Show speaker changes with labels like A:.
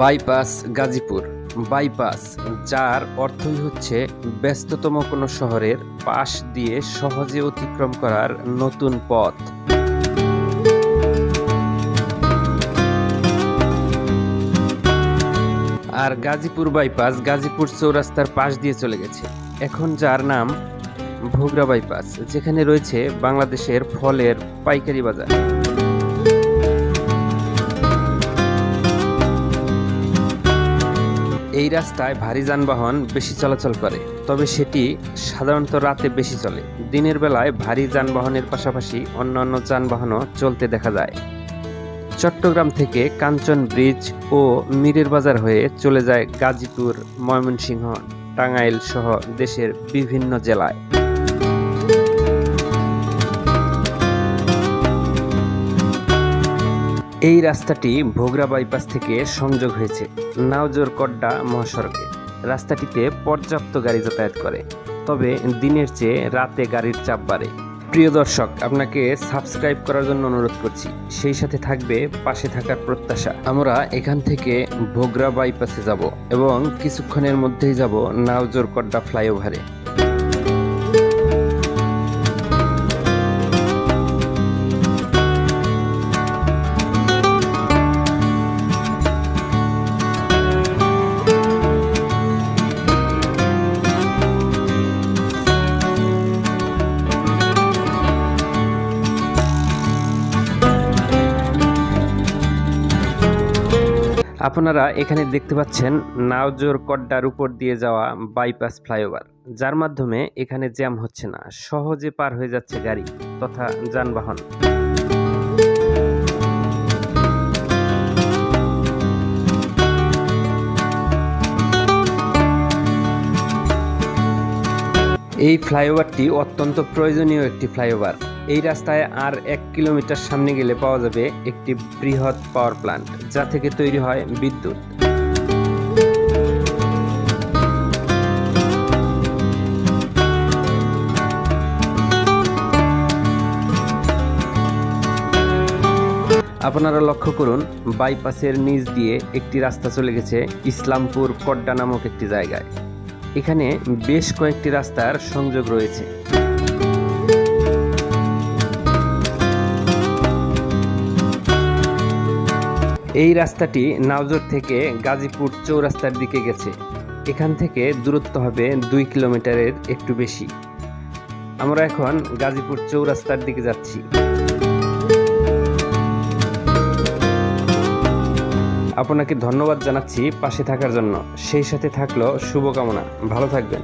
A: Bypass Gazipur. Bypass, যার অর্থই হচ্ছে ব্যস্ততম কোনো শহরের পাশ দিয়ে সহজে অতিক্রম করার নতুন পথ। আর গাজীপুর বাইপাস গাজীপুর চৌরাস্তার পাশ দিয়ে চলে গেছে। এখন যার নাম ভোগরা বাইপাস, যেখানে রয়েছে বাংলাদেশের ফলের পাইকারি বাজার। এই রাস্তায় ভারী যানবাহন বেশি চলাচল করে, তবে সেটি সাধারণত রাতে বেশি চলে। দিনের বেলায় ভারী যানবাহনের পাশাপাশি অন্যান্য যানবাহনও চলতে দেখা যায়। চট্টগ্রাম থেকে কাঞ্চন ব্রিজ ও মিরের বাজার হয়ে চলে যায় গাজীপুর, ময়মনসিংহ, টাঙ্গাইল সহ দেশের বিভিন্ন জেলায়। এই রাস্তাটি ভোগরা বাইপাস থেকে সংযোগ হয়েছে নাওজোর কড্ডা মহাসড়কে। রাস্তাটিতে পর্যাপ্ত গাড়ি যাতায়াত করে, তবে দিনের চেয়ে রাতে গাড়ির চাপ বাড়ে। প্রিয় দর্শক, আপনাকে সাবস্ক্রাইব করার জন্য অনুরোধ করছি। সেই সাথে থাকবে পাশে থাকার প্রত্যাশা। আমরা এখান থেকে ভোগরা বাইপাসে যাব এবং কিছুক্ষণের মধ্যেই যাব নাওজোর কড্ডা ফ্লাইওভারে। আপনারা এখানে দেখতে পাচ্ছেন নাওজোর কড্ডার উপর দিয়ে যাওয়া বাইপাস ফ্লাইওভার, যার মাধ্যমে এখানে জ্যাম হচ্ছে না, সহজে পার হয়ে যাচ্ছে গাড়ি তথা যানবাহন। এই ফ্লাইওভারটি অত্যন্ত প্রয়োজনীয় একটি ফ্লাইওভার। এই রাস্তায় আর এক কিলোমিটার সামনে গেলে পাওয়া যাবে একটি বৃহৎ পাওয়ার প্ল্যান্ট যা থেকে তৈরি হয় বিদ্যুৎ। আপনারা লক্ষ্য করুন বাইপাসের নিচ দিয়ে একটি রাস্তা চলে গেছে ইসলামপুর কড্ডা নামক একটি জায়গায়। এখানে বেশ কয়েকটি রাস্তার সংযোগ রয়েছে। এই রাস্তাটি নাওজোর থেকে গাজীপুর চৌরাস্তার দিকে গেছে। এখান থেকে দূরত্ব হবে দুই কিলোমিটারের একটু বেশি। আমরা এখন গাজীপুর চৌরাস্তার দিকে যাচ্ছি। আপনাকে ধন্যবাদ জানাচ্ছি পাশে থাকার জন্য। সেই সাথে থাকল শুভকামনা। ভালো থাকবেন।